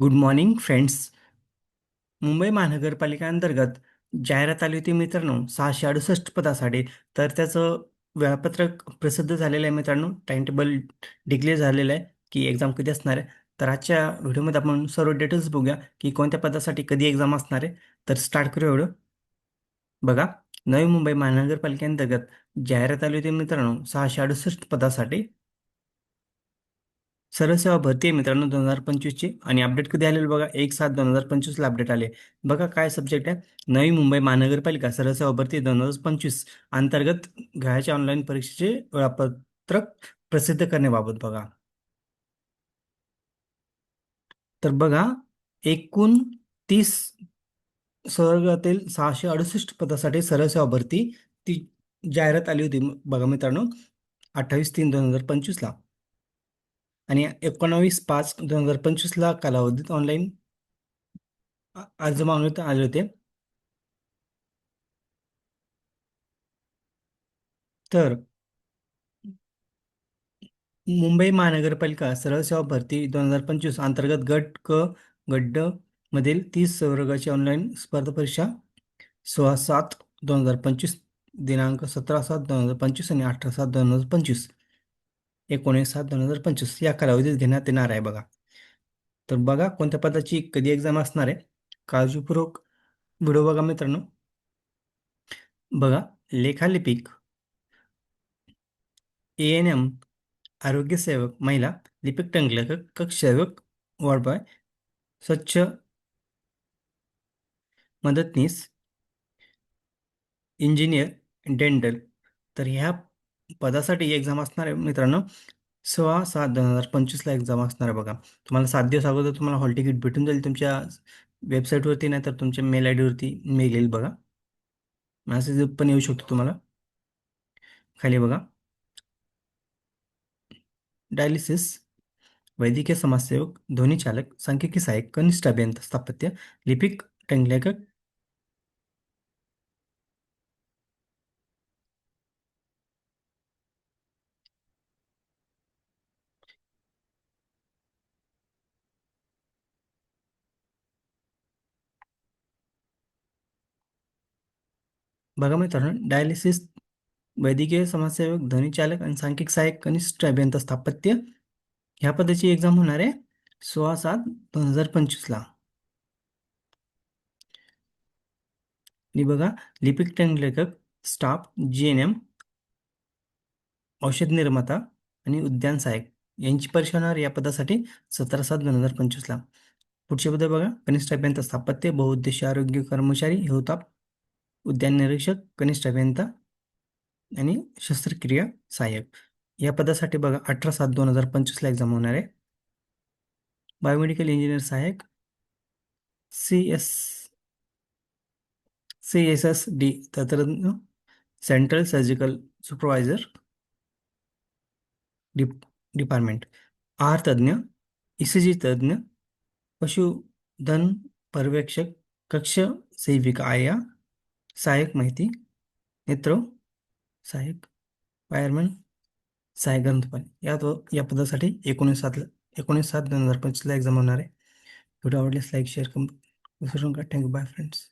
Good morning friends Mumbai महानगरपालिका अंतर्गत जाहिरात आली होती मित्रांनो सहाशे अडुसष्ट पदासाठी. तर त्याचं वेळापत्रक प्रसिद्ध झालेलं आहे मित्रांनो. टाइम टेबल डिक्लेअर झालेलं आहे की एक्झाम कधी असणार आहे. तर आजच्या व्हिडिओमध्ये आपण सर्व डिटेल्स बघूया की कोणत्या पदासाठी कधी एक्झाम असणार आहे. तर स्टार्ट करूया व्हिडिओ. बघा नवी मुंबई महानगरपालिकेअंतर्गत जाहिरात आली होती मित्रांनो सहाशे अडुसष्ट पदासाठी. सरळसेवा भरती आहे मित्रांनो दोन हजार पंचवीसची आणि अपडेट कधी आलेलं बघा? एक सात दोन हजार पंचवीसला अपडेट आले. बघा काय सब्जेक्ट आहे. नवी मुंबई महानगरपालिका सरळ भरती दोन हजार पंचवीस अंतर्गत घ्यायच्या ऑनलाईन परीक्षेचे वेळापत्रक प्रसिद्ध करण्याबाबत बघा. तर बघा एकूण तीस स्वर्गातील सहाशे अडुसष्ट पदासाठी सरळ सेवा भरती ती जाहिरात आली होती. बघा मित्रांनो अठ्ठावीस तीन दोन हजार पंचवीसला आणि एकोणावीस पाच दोन हजार पंचवीसला कालावधीत ऑनलाईन अर्ज मागण्यात आले होते. तर मुंबई महानगरपालिका सरळ सेवा भरती दोन हजार पंचवीस अंतर्गत गट क गड्ड मधील तीस वर्गाची ऑनलाईन स्पर्धा परीक्षा सोळा सात दोन हजार पंचवीस दिनांक सतरा सात दोन हजार पंचवीस आणि अठरा सात दोन हजार पंचवीस. एकोणीस सात दोन हजार पंचवीस या कालावधीत घेण्यात येणार आहे बघा. तर बघा कोणत्या पदाची कधी एक्झाम असणार आहे? काळजीपूर्वक व्हिडिओ बघा मित्रांनो. बघा लेखालिपिक ए एन एम आरोग्यसेवक महिला लिपिक टंकलेखक कक्षसेवक वॉर्डबॉय स्वच्छ मदतनीस इंजिनियर डेंटल. तर ह्या पदासाठी एक्झाम असणार आहे मित्रांनो. सोळा सात दोन हजार पंचवीसला एक्झाम असणार आहे बघा. तुम्हाला सात दिवस अगोदर तुम्हाला हॉल तिकीट भेटून जाईल तुमच्या वेबसाईटवरती नाही तर तुमच्या मेल आय डीवरती मेल येईल बघा. मॅसेज पण येऊ शकतो तुम्हाला. खाली बघा. डायलिसिस वैद्यकीय समाजसेवक ध्वनी चालक सांख्यिकी सहाय्यक कनिष्ठ अभियंता स्थापत्य लिपिक टंगलेखक बघा मित्रांनो डायलिसिस वैद्यकीय समाजसेवक ध्वनीचालक आणि सांख्यिक सहाय्यक कनिष्ठ अभियंता स्थापत्य. ह्या पदाची एक्झाम होणार आहे सोळा सात दोन हजार पंचवीसला आणि बघा लिपिक टंगलेखक स्टाफ जी एन एम औषध निर्माता आणि उद्यान सहाय्यक यांची परीक्षा होणार या पदासाठी सतरा सात दोन हजार पंचवीसला पुढचे पद बघा कनिष्ठ अभियंता स्थापत्य बहुउद्देशीय आरोग्य कर्मचारी हेवताप उद्यान निरीक्षक कनिष्ठ अभियंता आणि शस्त्रक्रिया सहाय्यक. या पदासाठी बघा अठरा सात दोन हजार पंचवीसला एक्झाम होणार आहे. बायोमेडिकल इंजिनियर सहाय्यक C S C S S D तंत्रज्ञ central surgical supervisor dip department आहार तज्ज्ञ ई सी जी तज्ज्ञ पशुधन पर्यवेक्षक कक्ष सेविका आया सहाय्यक माहिती नेत्र सहाय्यक फायरमॅन सहाय्यक ग्रंथपाल. या तो या पदासाठी एकोणीस सातला एकोणीस सात दोन हजार पंचवीसला एक्झाम होणार आहे. व्हिडिओ आवडल्यास लाईक शेअर कम विसरू नका. Thank you bye friends